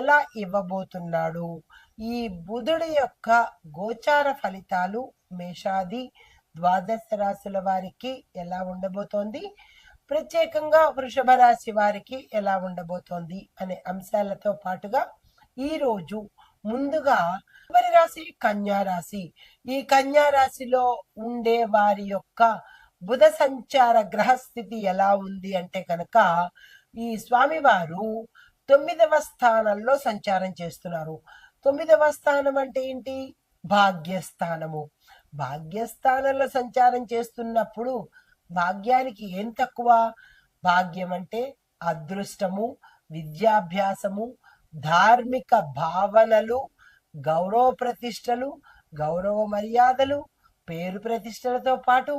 ఎలా ఇవ్వబోతున్నాడు? ఈ బుధుడి యొక్క గోచార ఫలితాలు మేషాది ద్వాదశ రాశుల వారికి ఎలా ఉండబోతోంది? ప్రత్యేకంగా వృషభ రాశి వారికి ఎలా ఉండబోతోంది అనే అంశాలతో పాటుగా ఈ రోజు ముందుగా చివరి రాశి కన్యా రాశి. ఈ కన్యా రాశిలో ఉండే వారి యొక్క బుధ సంచార గ్రహస్థితి ఎలా ఉంది అంటే కనుక ఈ స్వామివారు తొమ్మిదవ స్థానంలో సంచారం చేస్తున్నారు. తొమ్మిదవ స్థానం అంటే ఏంటి? భాగ్యస్థానము. భాగ్యస్థానంలో సంచారం చేస్తున్నప్పుడు భాగ్యానికి ఏం తక్కువ? భాగ్యం అంటే అదృష్టము విద్యాభ్యాసము ధార్మిక భావనలు గౌరవ ప్రతిష్టలు గౌరవ మర్యాదలు పేరు ప్రతిష్టలతో పాటు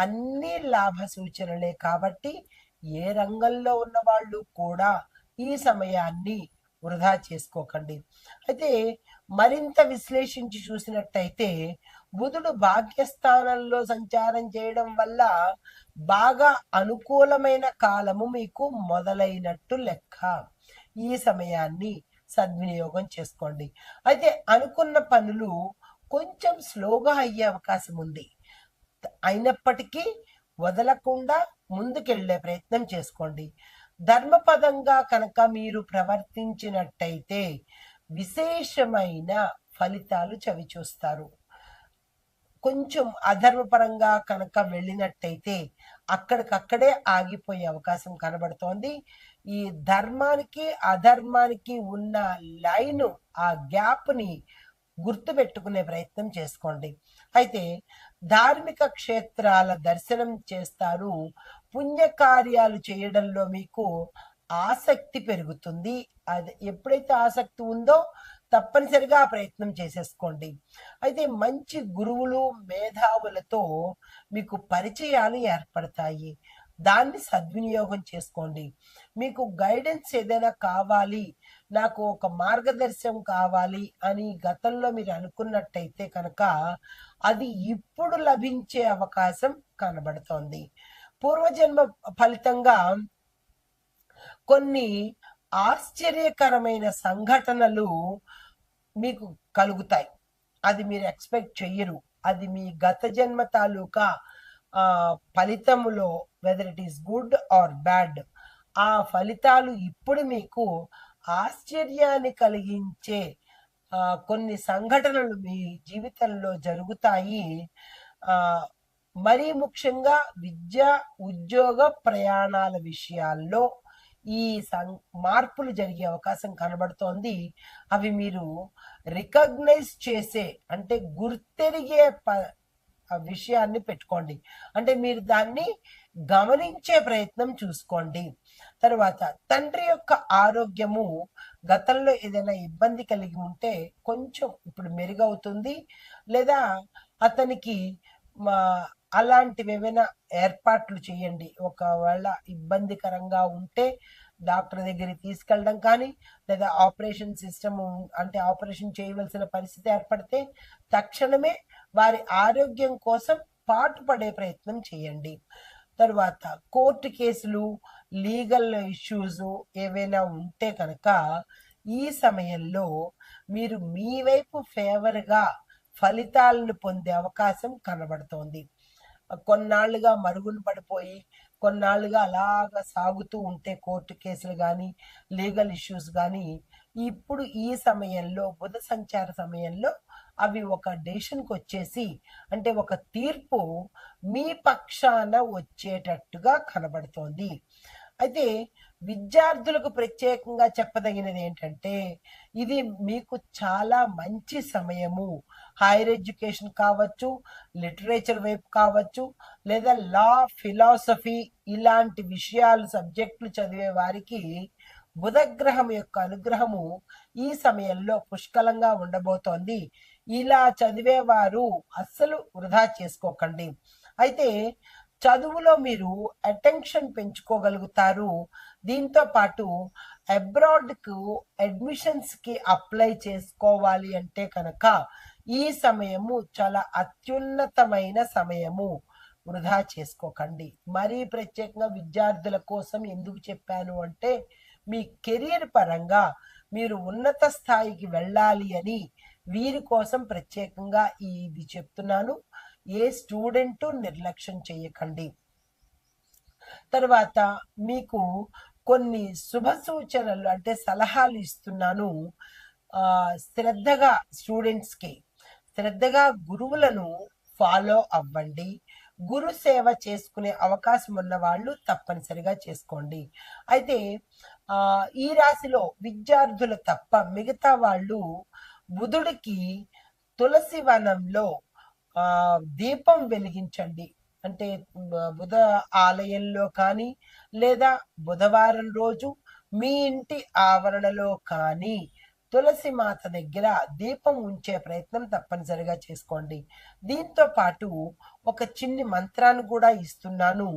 అన్ని లాభ సూచనలే కాబట్టి ఏ రంగంలో ఉన్న వాళ్ళు కూడా ఈ సమయాన్ని వృధా చేసుకోకండి. అయితే మరింత విశ్లేషించి చూసినట్టయితే బుధుడు భాగ్యస్థానంలో సంచారం చేయడం వల్ల బాగా అనుకూలమైన కాలము మీకు మొదలైనట్టు లెక్క. ఈ సమయాన్ని సద్వినియోగం చేసుకోండి. అయితే అనుకున్న పనులు కొంచెం స్లోగా అయ్యే అవకాశం ఉంది. అయినప్పటికీ వదలకుండా ముందుకెళ్ళే ప్రయత్నం చేసుకోండి. ధర్మపదంగా కనుక మీరు ప్రవర్తించినట్టయితే విశేషమైన ఫలితాలు చవిచూస్తారు. కొంచెం అధర్మపరంగా కనుక వెళ్ళినట్టయితే అక్కడికక్కడే ఆగిపోయే అవకాశం కనబడుతోంది. ఈ ధర్మానికి అధర్మానికి ఉన్న లైను ఆ గ్యాప్ని గుర్తు పెట్టుకునే ప్రయత్నం చేసుకోండి. అయితే ధార్మిక క్షేత్రాల దర్శనం చేస్తారు. పుణ్యకార్యాలు చేయడంలో మీకు ఆసక్తి పెరుగుతుంది. అది ఎప్పుడైతే ఆసక్తి ఉందో తప్పనిసరిగా ఆ ప్రయత్నం చేసేసుకోండి. అయితే మంచి గురువులు మేధావులతో మీకు పరిచయాలు ఏర్పడతాయి. దాన్ని సద్వినియోగం చేసుకోండి. మీకు గైడెన్స్ ఏదైనా కావాలి నాకు ఒక మార్గదర్శనం కావాలి అని గతంలో మీరు అనుకున్నట్టయితే కనుక అది ఇప్పుడు లభించే అవకాశం కనబడుతోంది. పూర్వజన్మ ఫలితంగా కొన్ని ఆశ్చర్యకరమైన సంఘటనలు మీకు కలుగుతాయి. అది మీరు ఎక్స్పెక్ట్ చెయ్యరు. అది మీ గత జన్మ తాలూకా ఫలితములో whether it is good or bad ఆ ఫలితాలు ఇప్పుడు మీకు ఆశ్చర్యాన్ని కలిగించే కొన్ని సంఘటనలు మీ జీవితంలో జరుగుతాయి. మరీ ముఖ్యంగా విద్య ఉద్యోగ ప్రయాణాల విషయాల్లో ఈ సం మార్పులు జరిగే అవకాశం కనబడుతోంది. అవి మీరు రికగ్నైజ్ చేసే అంటే గుర్తెరిగే ప విషయాన్ని పెట్టుకోండి. అంటే మీరు దాన్ని గమనించే ప్రయత్నం చూసుకోండి. తర్వాత తండ్రి యొక్క ఆరోగ్యము గతంలో ఏదైనా ఇబ్బంది కలిగి ఉంటే కొంచెం ఇప్పుడు మెరుగవుతుంది. లేదా అతనికి మా అలాంటివి ఏమైనా ఏర్పాట్లు చేయండి. ఒకవేళ ఇబ్బందికరంగా ఉంటే డాక్టర్ దగ్గరికి తీసుకెళ్ళడం కానీ లేదా ఆపరేషన్ సిస్టమ్ అంటే ఆపరేషన్ చేయవలసిన పరిస్థితి ఏర్పడితే తక్షణమే వారి ఆరోగ్యం కోసం పాటుపడే ప్రయత్నం చేయండి. తర్వాత కోర్టు కేసులు లీగల్ ఇష్యూస్ ఏవైనా ఉంటే కనుక ఈ సమయంలో మీరు మీ వైపు ఫేవర్గా ఫలితాలను పొందే అవకాశం కనబడుతోంది. కొన్నాళ్ళుగా మరుగున పడిపోయి కొన్నాళ్ళుగా అలాగా సాగుతూ ఉంటే కోర్టు కేసులు కానీ లీగల్ ఇష్యూస్ కానీ ఇప్పుడు ఈ సమయంలో బుధ సంచార సమయంలో అవి ఒక డెసిషన్కి వచ్చేసి అంటే ఒక తీర్పు మీ పక్షాన వచ్చేటట్టుగా కనబడుతోంది. అయితే విద్యార్థులకు ప్రత్యేకంగా చెప్పదగినది ఏంటంటే ఇది మీకు చాలా మంచి సమయము. హైయర్ ఎడ్యుకేషన్ కావచ్చు లిటరేచర్ వైపు కావచ్చు లేదా లా ఫిలాసఫీ ఇలాంటి విషయాలు సబ్జెక్టులు చదివే వారికి బుధగ్రహం యొక్క అనుగ్రహము ఈ సమయంలో పుష్కలంగా ఉండబోతోంది. ఇలా చదివేవారు అస్సలు వృధా చేసుకోకండి. అయితే చదువులో మీరు అటెన్షన్ పెంచుకోగలుగుతారు. దీంతో పాటు అబ్రాడ్కు అడ్మిషన్స్కి అప్లై చేసుకోవాలి అంటే కనుక ఈ సమయము చాలా అత్యున్నతమైన సమయము. వృధా చేసుకోకండి. మరీ ప్రత్యేకంగా విద్యార్థుల కోసం ఎందుకు చెప్పాను అంటే మీ కెరియర్ పరంగా మీరు ఉన్నత స్థాయికి వెళ్ళాలి అని వీరి కోసం ప్రత్యేకంగా ఇది చెప్తున్నాను. ఏ స్టూడెంట్ నిర్లక్ష్యం చేయకండి. తర్వాత మీకు కొన్ని శుభ సూచనలు అంటే సలహాలు ఇస్తున్నాను. శ్రద్ధగా స్టూడెంట్స్కి శ్రద్ధగా గురువులను ఫాలో అవ్వండి. గురు సేవ చేసుకునే అవకాశం ఉన్న వాళ్ళు తప్పనిసరిగా చేసుకోండి. అయితే ఈ రాశిలో విద్యార్థులు తప్ప మిగతా వాళ్ళు బుధుడికి తులసి వనంలో దీపం వెలిగించండి. అంటే బుధ ఆలయంలో కానీ లేదా బుధవారం రోజు మీ ఇంటి ఆవరణలో కానీ తులసి మాత దగ్గర దీపం ఉంచే ప్రయత్నం తప్పనిసరిగా చేసుకోండి. దీంతో పాటు ఒక చిన్ని మంత్రాన్ని కూడా ఇస్తున్నాను.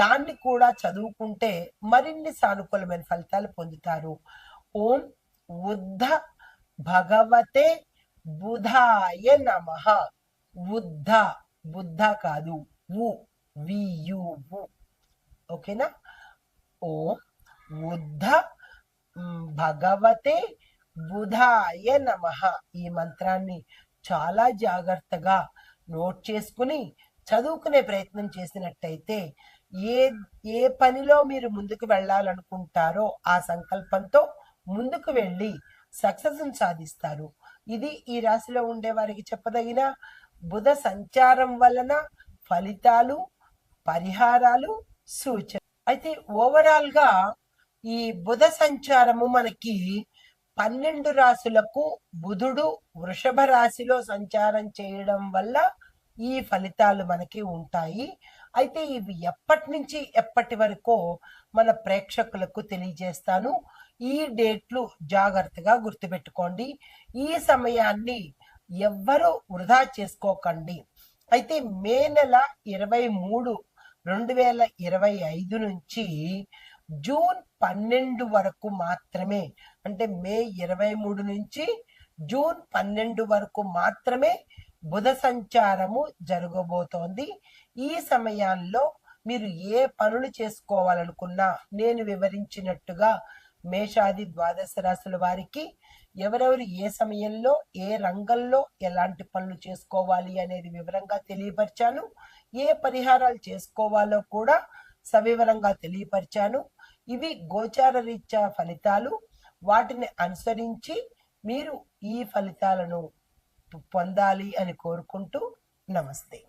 దాన్ని కూడా చదువుకుంటే మరిన్ని సానుకూలమైన ఫలితాలు పొందుతారు. ఓం ఉద్ధ భగవతే బుధాయ నమ. బుద్ధ బుద్ధ కాదు. వు వియు ఓకేనా ఓం బుద్ధ భగవతే బుధాయ నమ ఈ మంత్రాన్ని చాలా జాగ్రత్తగా నోట్ చేసుకుని చదువుకునే ప్రయత్నం చేసినట్టయితే ఏ ఏ పనిలో మీరు ముందుకు వెళ్ళాలనుకుంటారో ఆ సంకల్పంతో ముందుకు వెళ్ళి సక్సెస్ని సాధిస్తారు. ఇది ఈ రాశిలో ఉండే వారికి చెప్పదగిన బుధ సంచారం వలన ఫలితాలు పరిహారాలు సూచన అయితే ఓవరాల్గా ఈ బుధ సంచారము మనకి పన్నెండు రాశులకు బుధుడు వృషభ రాశిలో సంచారం చేయడం వల్ల ఈ ఫలితాలు మనకి ఉంటాయి. అయితే ఇవి ఎప్పటి నుంచి ఎప్పటి వరకో మన ప్రేక్షకులకు తెలియజేస్తాను. ఈ డేట్లు జాగ్రత్తగా గుర్తుపెట్టుకోండి. ఈ సమయాన్ని ఎవ్వరూ వృధా చేసుకోకండి. అయితే మే నెల ఇరవై మూడు రెండు వేల ఇరవై ఐదు నుంచి జూన్ పన్నెండు వరకు మాత్రమే అంటే మే ఇరవై మూడు నుంచి జూన్ పన్నెండు వరకు మాత్రమే బుధ సంచారము జరగబోతోంది. ఈ సమయాల్లో మీరు ఏ పనులు చేసుకోవాలనుకున్నా నేను వివరించినట్టుగా మేషాది ద్వాదశ రాశుల వారికి ఎవరెవరు ఏ సమయంలో ఏ రంగంలో ఎలాంటి పనులు చేసుకోవాలి అనేది వివరంగా తెలియపరిచాను. ఏ పరిహారాలు చేసుకోవాలో కూడా సవివరంగా తెలియపరిచాను. ఇవి గోచార రీత్యా ఫలితాలు. వాటిని అనుసరించి మీరు ఈ ఫలితాలను పొందాలి అని కోరుకుంటూ నమస్తే.